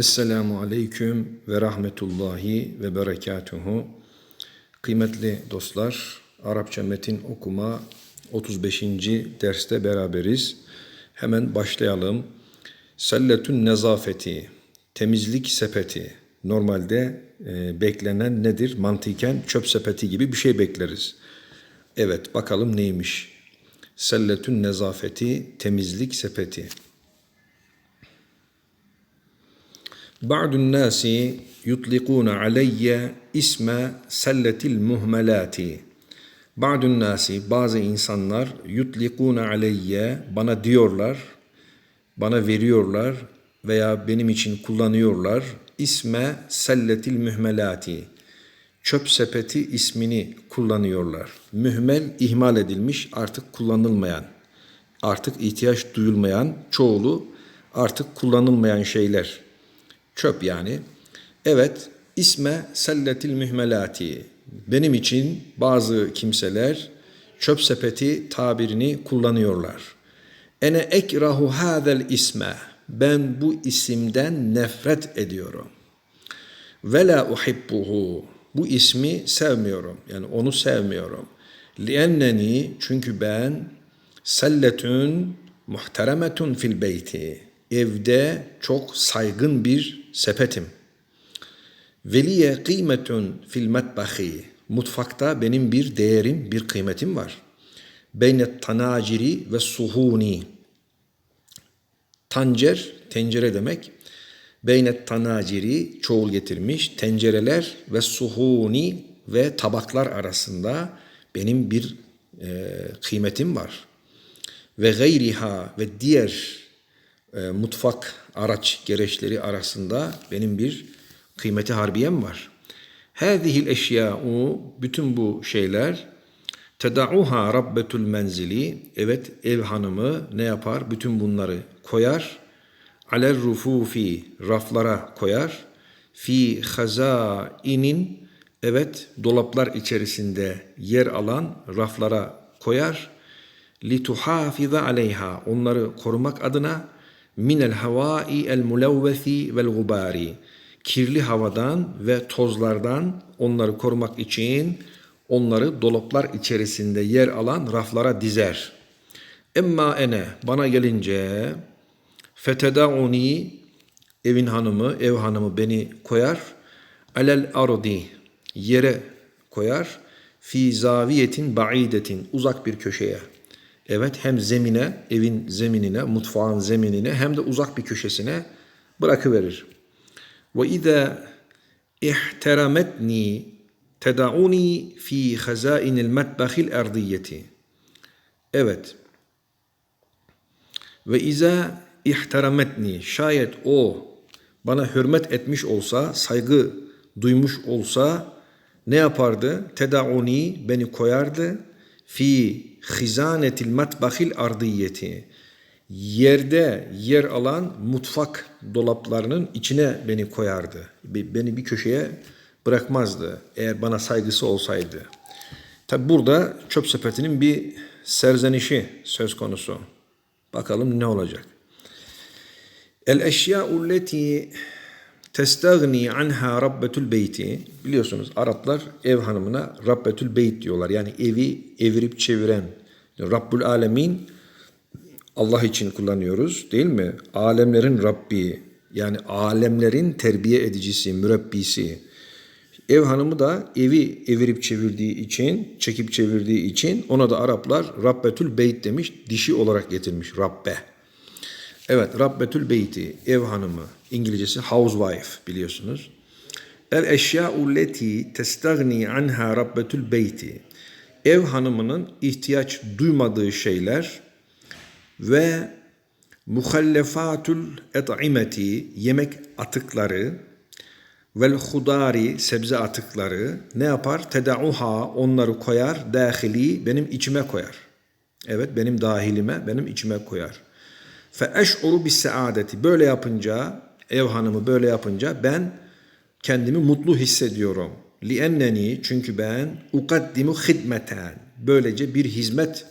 Esselamu Aleyküm ve Rahmetullahi ve Berekatuhu. Kıymetli dostlar, Arapça metin okuma 35. derste beraberiz. Hemen başlayalım. Selletün nezafeti, temizlik sepeti. Normalde e, beklenen nedir? Mantıken çöp sepeti gibi bir şey bekleriz. Evet, bakalım neymiş? Selletün nezafeti, temizlik sepeti. Ba'dun nasi yutlikuna aleyye isme selletil muhmelati. Ba'dun nasi bazı insanlar yutlikuna aleyye bana diyorlar, bana veriyorlar veya benim için kullanıyorlar. İsme selletil mühmelati. Çöp sepeti ismini kullanıyorlar. Mühmel ihmal edilmiş, artık kullanılmayan, artık ihtiyaç duyulmayan, çoğulu artık kullanılmayan şeyler Çöp yani. Evet, isme selletil mühmelati. Benim için bazı kimseler çöp sepeti tabirini kullanıyorlar. Ene ekrahu hadel isme. Ben bu isimden nefret ediyorum. Ve la uhibbuhu. Bu ismi sevmiyorum. Yani onu sevmiyorum. Lienneni çünkü ben selletün muhteremetun fil beyti. Evde çok saygın bir sepetim. Veliye kıymetun fil metbahi. Mutfakta benim bir değerim, bir kıymetim var. Beynet tanaciri ve suhuni. Tancer, tencere demek. Beynet tanaciri, çoğul getirmiş. Tencereler ve suhuni ve tabaklar arasında benim bir e, kıymetim var. Ve gayriha ve diğer e, mutfak araç gereçleri arasında benim bir kıymeti harbiyem var. Hâzihil eşyâ'u bütün bu şeyler teda'uha rabbetul menzili evet ev hanımı ne yapar? Bütün bunları koyar. Aler rufufi raflara koyar. Fi hazainin evet dolaplar içerisinde yer alan raflara koyar. Li tuhafiza aleyha onları korumak adına minel havai el mulevvesi vel gubari kirli havadan ve tozlardan onları korumak için onları dolaplar içerisinde yer alan raflara dizer. Emma ene bana gelince fetedauni evin hanımı, ev hanımı beni koyar. Alel ardi yere koyar. Fi zaviyetin ba'idetin uzak bir köşeye. Evet hem zemine, evin zeminine, mutfağın zeminine hem de uzak bir köşesine bırakıverir. Ve izâ ihterametni teda'uni fi hazainil metbahil erdiyeti. Evet. Ve izâ ihterametni şayet o bana hürmet etmiş olsa, saygı duymuş olsa ne yapardı? Tedauni beni koyardı fi hizanetil matbahil ardiyeti yerde yer alan mutfak dolaplarının içine beni koyardı. Beni bir köşeye bırakmazdı eğer bana saygısı olsaydı. Tabi burada çöp sepetinin bir serzenişi söz konusu. Bakalım ne olacak. El eşya'u leti testagni anha rabbetul beyti. Biliyorsunuz Araplar ev hanımına rabbetül beyt diyorlar. Yani evi evirip çeviren. Rabbul alemin Allah için kullanıyoruz değil mi? Alemlerin Rabbi yani alemlerin terbiye edicisi, mürebbisi. Ev hanımı da evi evirip çevirdiği için, çekip çevirdiği için ona da Araplar Rabbetül Beyt demiş, dişi olarak getirmiş Rabbe. Evet, Rabbetül Beyti, ev hanımı. İngilizcesi housewife biliyorsunuz. El eşya'u leti testagni anha Rabbetül Beyti. Ev hanımının ihtiyaç duymadığı şeyler ve muhallefatul et'imeti yemek atıkları vel hudari sebze atıkları ne yapar? Tedauha onları koyar dahili benim içime koyar. Evet benim dahilime benim içime koyar. Fe eş'uru bis saadeti böyle yapınca ev hanımı böyle yapınca ben kendimi mutlu hissediyorum. Lienneni çünkü ben ukaddimu hidmeten böylece bir hizmet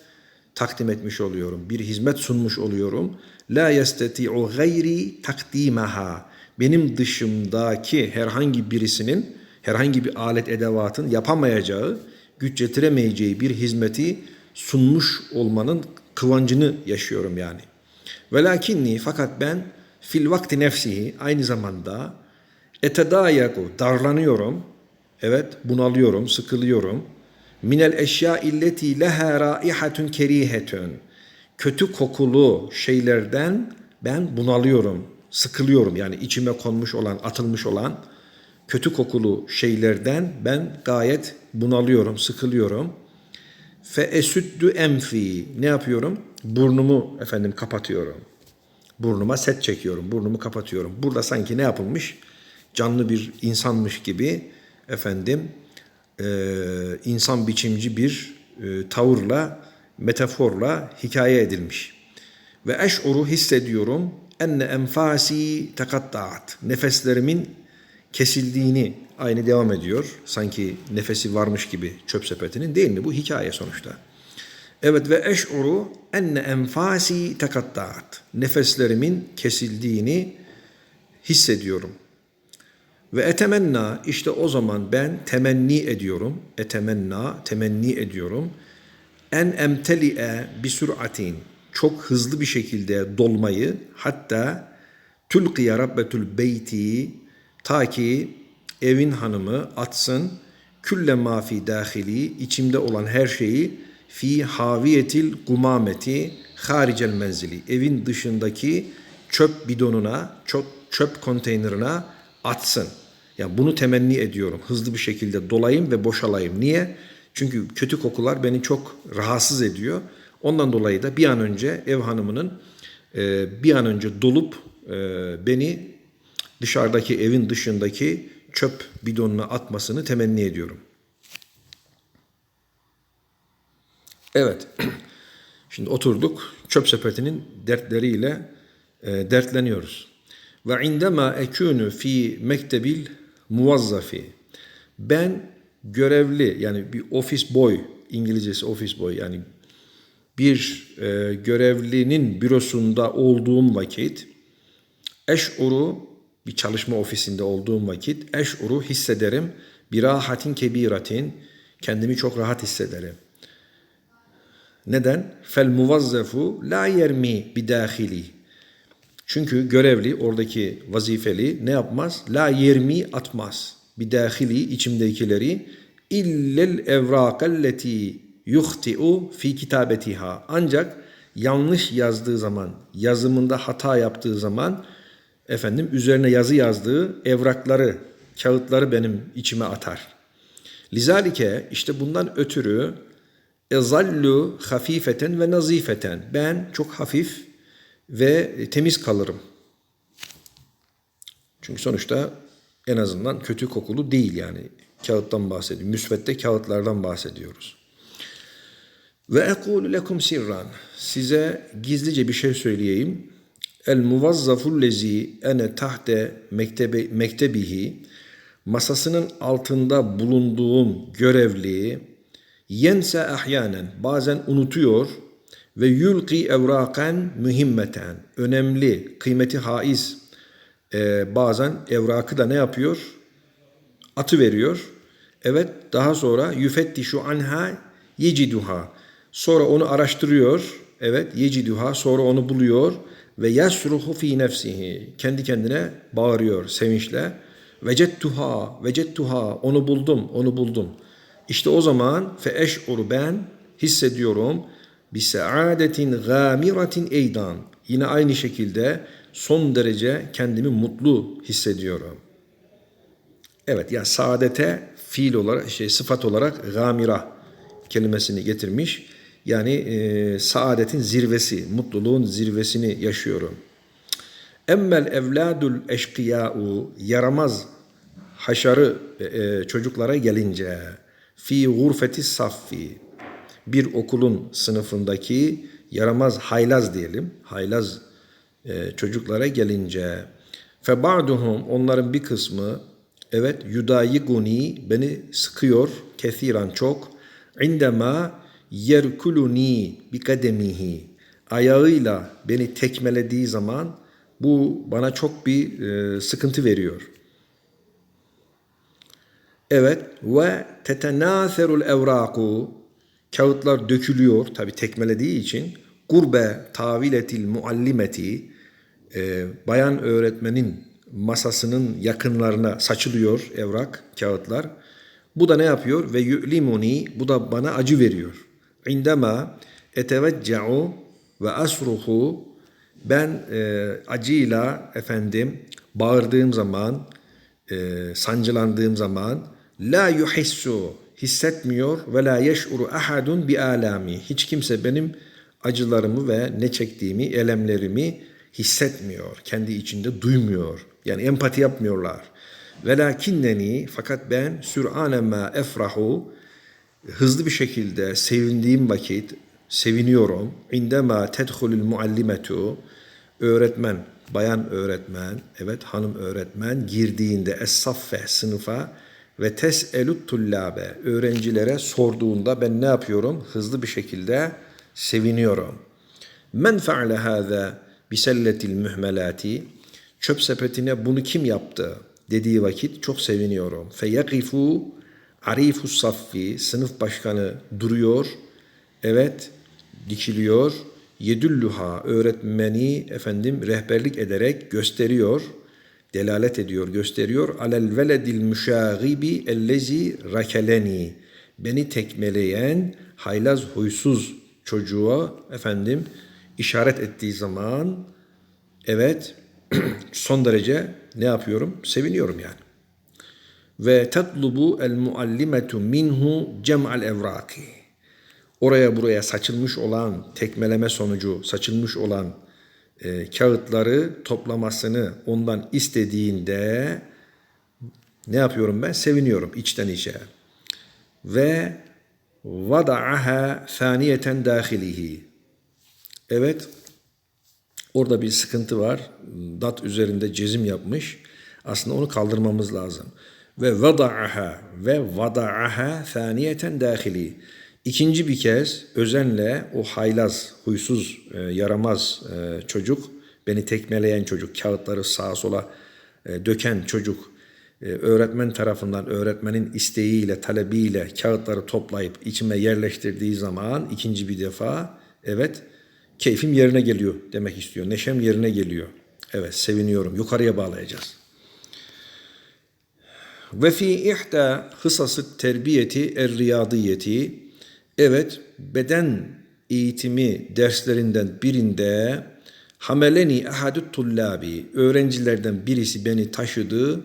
takdim etmiş oluyorum. Bir hizmet sunmuş oluyorum. La yesteti'u gayri takdimaha. benim dışımdaki herhangi birisinin herhangi bir alet edevatın yapamayacağı, güç getiremeyeceği bir hizmeti sunmuş olmanın kıvancını yaşıyorum yani. Velakinni fakat ben fil vakti nefsihi aynı zamanda etedayaku darlanıyorum. Evet bunalıyorum, sıkılıyorum. Minel eşya illeti leha raihatun kerihetun. Kötü kokulu şeylerden ben bunalıyorum, sıkılıyorum. Yani içime konmuş olan, atılmış olan kötü kokulu şeylerden ben gayet bunalıyorum, sıkılıyorum. Fe esüddü enfi. Ne yapıyorum? Burnumu efendim kapatıyorum. Burnuma set çekiyorum. Burnumu kapatıyorum. Burada sanki ne yapılmış? Canlı bir insanmış gibi efendim e, insan biçimci bir e, tavırla, metaforla hikaye edilmiş. Ve eş'uru hissediyorum enne enfasi tekattaat. Nefeslerimin kesildiğini aynı devam ediyor. Sanki nefesi varmış gibi çöp sepetinin değil mi? Bu hikaye sonuçta. Evet ve eş'uru enne enfasi tekattaat. Nefeslerimin kesildiğini hissediyorum. Ve etemenna işte o zaman ben temenni ediyorum. Etemenna temenni ediyorum. En emteli'e bi sür'atin çok hızlı bir şekilde dolmayı hatta tülkiye rabbetül beyti ta ki evin hanımı atsın külle ma fi dahili içimde olan her şeyi fi haviyetil gumameti haricel menzili evin dışındaki çöp bidonuna çöp, çöp konteynerına atsın. Yani bunu temenni ediyorum. Hızlı bir şekilde dolayım ve boşalayım. Niye? Çünkü kötü kokular beni çok rahatsız ediyor. Ondan dolayı da bir an önce ev hanımının e, bir an önce dolup e, beni dışarıdaki evin dışındaki çöp bidonuna atmasını temenni ediyorum. Evet. Şimdi oturduk çöp sepetinin dertleriyle e, dertleniyoruz. Ve indema ekunu fi mektebil muvazzafi. Ben görevli yani bir ofis boy İngilizcesi ofis boy yani bir e, görevlinin bürosunda olduğum vakit eş'uru bir çalışma ofisinde olduğum vakit eş'uru hissederim bir rahatin kebiratin kendimi çok rahat hissederim. Neden? Fel muvazzafu la yermi bidahili. Çünkü görevli, oradaki vazifeli ne yapmaz? La yermi atmaz. Bidahili içimdekileri illel evrakalleti yuhti'u fi kitabetiha. Ancak yanlış yazdığı zaman, yazımında hata yaptığı zaman efendim üzerine yazı yazdığı evrakları, kağıtları benim içime atar. Lizalike işte bundan ötürü ezallu hafifeten ve nazifeten. Ben çok hafif ve temiz kalırım. Çünkü sonuçta en azından kötü kokulu değil yani. Kağıttan bahsediyor. Müsvedde kağıtlardan bahsediyoruz. Ve ekulu lekum sirran. Size gizlice bir şey söyleyeyim. El muvazzaful lezi ene tahte mektebe, mektebihi masasının altında bulunduğum görevli yense ahyanen bazen unutuyor ve yulqi evraken mühimmeten önemli kıymeti haiz e, bazen evrakı da ne yapıyor? Atı veriyor. Evet daha sonra yüfettişu anha yeciduha Sonra onu araştırıyor. Evet yeciduha sonra onu buluyor ve yasruhu fi nefsihi kendi kendine bağırıyor sevinçle. Vecettuha vecettuha onu buldum onu buldum. İşte o zaman fe ben hissediyorum bi saadetin gamiratin eydan. Yine aynı şekilde son derece kendimi mutlu hissediyorum. Evet yani saadete fiil olarak şey sıfat olarak gamira kelimesini getirmiş. Yani e, saadetin zirvesi, mutluluğun zirvesini yaşıyorum. Emmel evladul eşkıya'u yaramaz haşarı e, e, çocuklara gelince fi gurfeti saffi bir okulun sınıfındaki yaramaz haylaz diyelim. Haylaz e, çocuklara gelince fe ba'duhum onların bir kısmı evet yudayiguni beni sıkıyor kethiran çok indema yerkuluni bi kademihi ayağıyla beni tekmelediği zaman Bu bana çok bir e, sıkıntı veriyor. Evet ve tetenâserul evraku kağıtlar dökülüyor tabi tekmelediği için gurbe taviletil muallimeti e, bayan öğretmenin masasının yakınlarına saçılıyor evrak kağıtlar. Bu da ne yapıyor? Ve yu'limuni bu da bana acı veriyor. İndema etevecce'u ve asruhu ben e, acıyla efendim bağırdığım zaman e, sancılandığım zaman la yuhissu hissetmiyor ve la yeş'uru ahadun bi alami. Hiç kimse benim acılarımı ve ne çektiğimi, elemlerimi hissetmiyor. Kendi içinde duymuyor. Yani empati yapmıyorlar. Velakinneni fakat ben sür'anen ma efrahu hızlı bir şekilde sevindiğim vakit seviniyorum. İndema tedhulul muallimetu öğretmen, bayan öğretmen, evet hanım öğretmen girdiğinde es-saffe sınıfa ve tes'elut tullabe öğrencilere sorduğunda ben ne yapıyorum? Hızlı bir şekilde seviniyorum. Men fe'le hâzâ biselletil mühmelati çöp sepetine bunu kim yaptı dediği vakit çok seviniyorum. Fe yakifu arifus saffi sınıf başkanı duruyor. Evet dikiliyor. Yedülluha öğretmeni efendim rehberlik ederek gösteriyor delalet ediyor, gösteriyor. Alel veledil müşagibi ellezi rakeleni. Beni tekmeleyen haylaz huysuz çocuğa efendim işaret ettiği zaman evet son derece ne yapıyorum? Seviniyorum yani. Ve tatlubu el muallimetu minhu cem'al evraki. Oraya buraya saçılmış olan tekmeleme sonucu saçılmış olan e, kağıtları toplamasını ondan istediğinde ne yapıyorum ben? Seviniyorum içten içe. Ve vada'aha saniyeten dahilihi. Evet. Orada bir sıkıntı var. Dat üzerinde cezim yapmış. Aslında onu kaldırmamız lazım. Ve vada'aha ve vada'aha saniyeten dahili. İkinci bir kez özenle o haylaz, huysuz, e, yaramaz e, çocuk, beni tekmeleyen çocuk, kağıtları sağa sola e, döken çocuk, e, öğretmen tarafından öğretmenin isteğiyle, talebiyle kağıtları toplayıp içime yerleştirdiği zaman ikinci bir defa evet keyfim yerine geliyor demek istiyor. Neşem yerine geliyor. Evet seviniyorum. Yukarıya bağlayacağız. Ve fi ihta hısası terbiyeti er riyadiyeti Evet, beden eğitimi derslerinden birinde hameleni ahadut tullabi öğrencilerden birisi beni taşıdı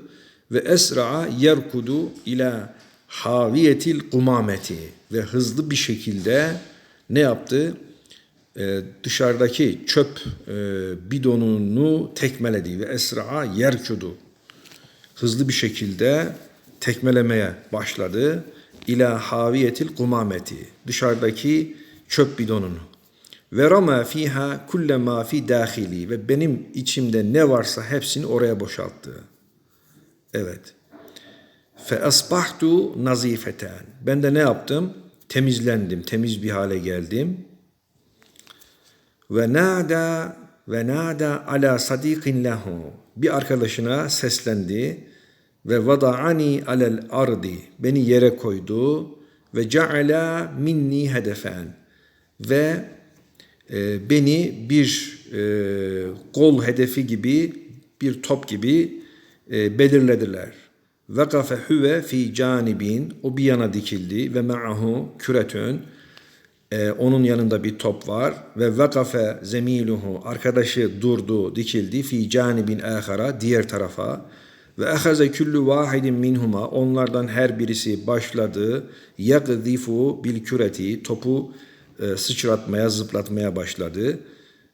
ve esra'a yerkudu ila haviyetil kumameti ve hızlı bir şekilde ne yaptı? Ee, dışarıdaki çöp e, bidonunu tekmeledi ve esra'a yerkudu. Hızlı bir şekilde tekmelemeye başladı ila haviyetil kumameti dışarıdaki çöp bidonunu ve rama fiha kulle ma fi dahili ve benim içimde ne varsa hepsini oraya boşalttı. Evet. Fe asbahtu nazifeten. Ben de ne yaptım? Temizlendim, temiz bir hale geldim. Ve nada ve nada ala sadiqin lehu. Bir arkadaşına seslendi ve vada'ani alel ardi beni yere koydu ve ceala minni hedefen ve e, beni bir e, gol hedefi gibi bir top gibi e, belirlediler. Vekafe huve fi canibin o bir yana dikildi ve ma'ahu küretün e, onun yanında bir top var ve vekafe zemiluhu arkadaşı durdu dikildi fi canibin ahara diğer tarafa ve ehaze küllü vahidin minhuma onlardan her birisi başladı yagzifu bil küreti topu e, sıçratmaya zıplatmaya başladı.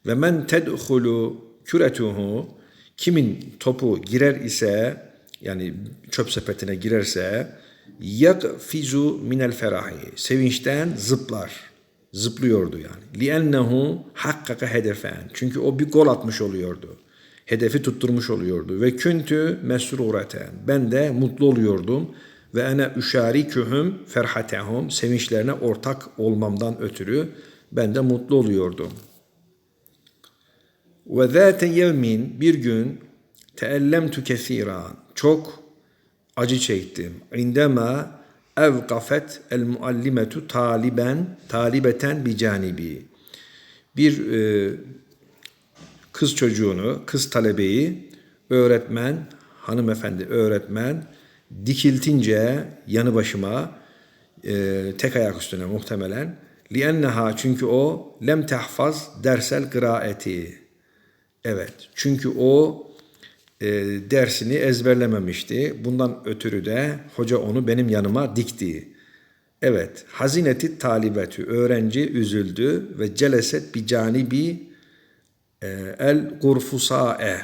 Ve men tedhulu küretuhu kimin topu girer ise yani çöp sepetine girerse yakfizu minel ferahi sevinçten zıplar. Zıplıyordu yani. Liennehu hakkaka hedefen. Çünkü o bir gol atmış oluyordu hedefi tutturmuş oluyordu. Ve küntü mesrureten. Ben de mutlu oluyordum. Ve ene üşarikühüm ferhatehum. Sevinçlerine ortak olmamdan ötürü ben de mutlu oluyordum. Ve zâte yevmin bir gün teellemtu kesiran. Çok acı çektim. İndema evkafet el muallimetu taliben talibeten bi canibi. Bir e, kız çocuğunu, kız talebeyi öğretmen, hanımefendi öğretmen dikiltince yanı başıma e, tek ayak üstüne muhtemelen lienneha çünkü o lem tehfaz dersel kıraeti. Evet çünkü o e, dersini ezberlememişti. Bundan ötürü de hoca onu benim yanıma dikti. Evet, hazineti talibetü, öğrenci üzüldü ve celeset bi canibi e, el gurfusae.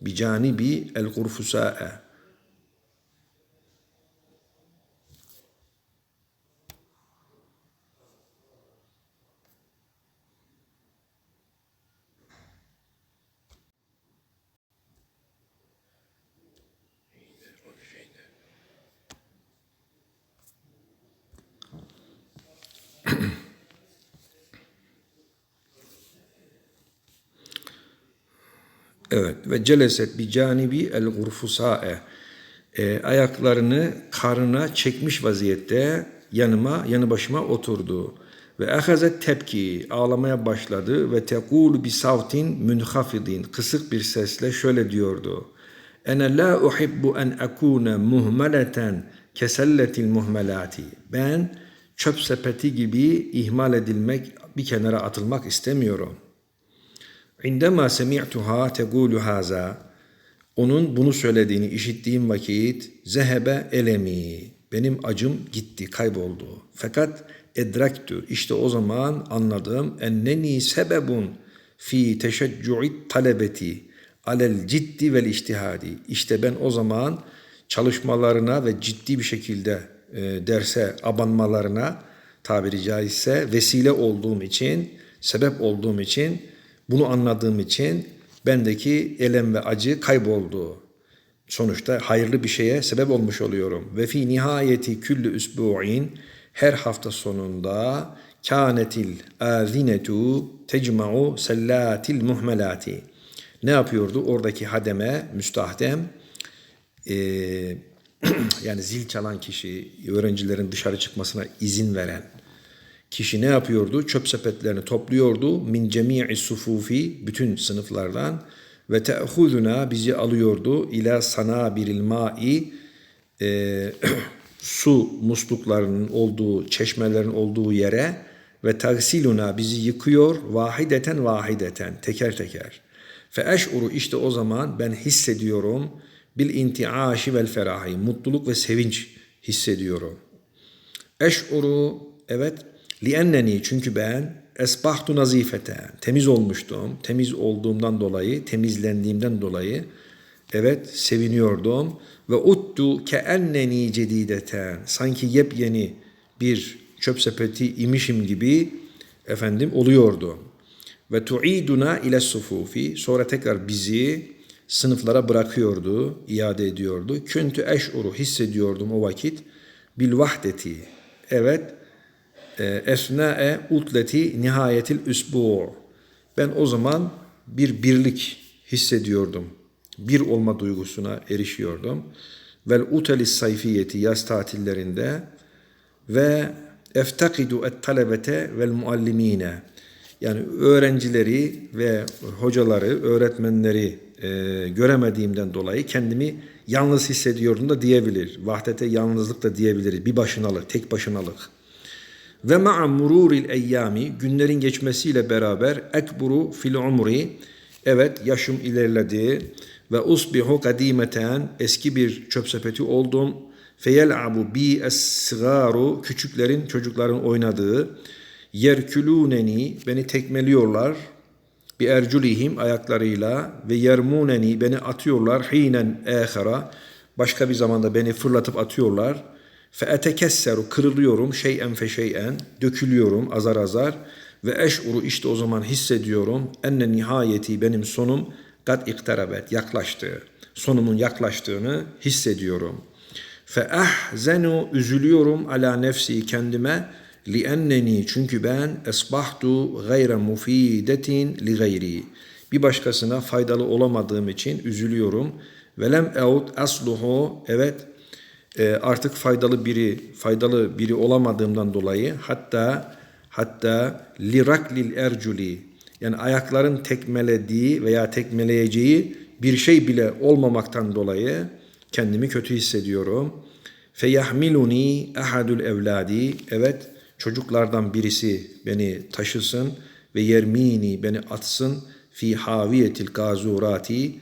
Bi canibi el gurfusae. Evet ve celeset bi canibi el gurfusae. E, ayaklarını karına çekmiş vaziyette yanıma, yanı başıma oturdu. Ve ahazet tepki, ağlamaya başladı ve tekul bi savtin münhafidin, kısık bir sesle şöyle diyordu. Ene la uhibbu en akune muhmeleten keselletil muhmelati. Ben çöp sepeti gibi ihmal edilmek, bir kenara atılmak istemiyorum.'' İndema semi'tuha tegulu haza. Onun bunu söylediğini işittiğim vakit zehebe elemi. Benim acım gitti, kayboldu. Fakat edrektu. işte o zaman anladım. Enneni sebebun fi teşeccü'i talebeti alel ciddi vel iştihadi. İşte ben o zaman çalışmalarına ve ciddi bir şekilde e, derse abanmalarına tabiri caizse vesile olduğum için, sebep olduğum için bunu anladığım için bendeki elem ve acı kayboldu. Sonuçta hayırlı bir şeye sebep olmuş oluyorum. Ve fi nihayeti küllü üsbu'in her hafta sonunda kânetil azinetu tecma'u sellatil muhmelati. Ne yapıyordu? Oradaki hademe, müstahdem, e, yani zil çalan kişi, öğrencilerin dışarı çıkmasına izin veren, Kişi ne yapıyordu? Çöp sepetlerini topluyordu. Min cemi'i sufufi bütün sınıflardan ve te'huduna bizi alıyordu ila sanabiril ma'i e, su musluklarının olduğu, çeşmelerin olduğu yere ve tagsiluna bizi yıkıyor vahideten vahideten teker teker. Fe eş'uru işte o zaman ben hissediyorum bil intiaşi vel ferahi mutluluk ve sevinç hissediyorum. Eş'uru evet Lienneni çünkü ben esbahtu nazifeten temiz olmuştum. Temiz olduğumdan dolayı, temizlendiğimden dolayı evet seviniyordum ve uttu ke enneni cedideten sanki yepyeni bir çöp sepeti imişim gibi efendim oluyordu. Ve tuiduna ile sufufi sonra tekrar bizi sınıflara bırakıyordu, iade ediyordu. Küntü eş'uru hissediyordum o vakit bil vahdeti. Evet, esna'e utleti nihayetil üsbu. Ben o zaman bir birlik hissediyordum. Bir olma duygusuna erişiyordum. Vel utelis sayfiyeti yaz tatillerinde ve eftakidu et talebete vel muallimine. Yani öğrencileri ve hocaları, öğretmenleri e, göremediğimden dolayı kendimi yalnız hissediyordum da diyebilir. Vahdete yalnızlık da diyebiliriz. Bir başınalık, tek başınalık. Ve ma'a mururil eyyami günlerin geçmesiyle beraber ekburu fil umri evet yaşım ilerledi. Ve usbihu kadimeten eski bir çöp sepeti oldum. Feyel'abu bi es-sigaru küçüklerin çocukların oynadığı. Yerkülûneni beni tekmeliyorlar. Bi erculihim ayaklarıyla. Ve yermuneni beni atıyorlar. Hinen ehara başka bir zamanda beni fırlatıp atıyorlar. Fe etekesseru kırılıyorum şeyen fe şeyen dökülüyorum azar azar ve eş'uru işte o zaman hissediyorum enne nihayeti benim sonum kat iktarabet yaklaştı. Sonumun yaklaştığını hissediyorum. Fe ahzenu üzülüyorum ala nefsi kendime li enneni çünkü ben esbahtu gayre mufidetin li gayri. Bir başkasına faydalı olamadığım için üzülüyorum. Velem eud asluhu evet e, artık faydalı biri faydalı biri olamadığımdan dolayı hatta hatta liraklil erculi yani ayakların tekmelediği veya tekmeleyeceği bir şey bile olmamaktan dolayı kendimi kötü hissediyorum. Feyahmiluni ahadul evladi evet çocuklardan birisi beni taşısın ve yermini beni atsın fi haviyetil gazurati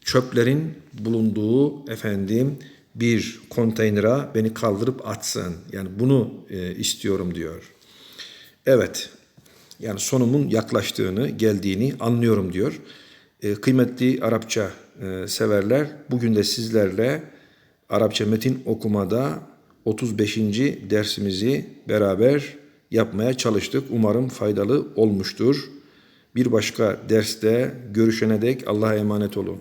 çöplerin bulunduğu efendim bir konteynera beni kaldırıp atsın. Yani bunu e, istiyorum diyor. Evet. Yani sonumun yaklaştığını, geldiğini anlıyorum diyor. E, kıymetli Arapça e, severler, bugün de sizlerle Arapça metin okumada 35. dersimizi beraber yapmaya çalıştık. Umarım faydalı olmuştur. Bir başka derste görüşene dek Allah'a emanet olun.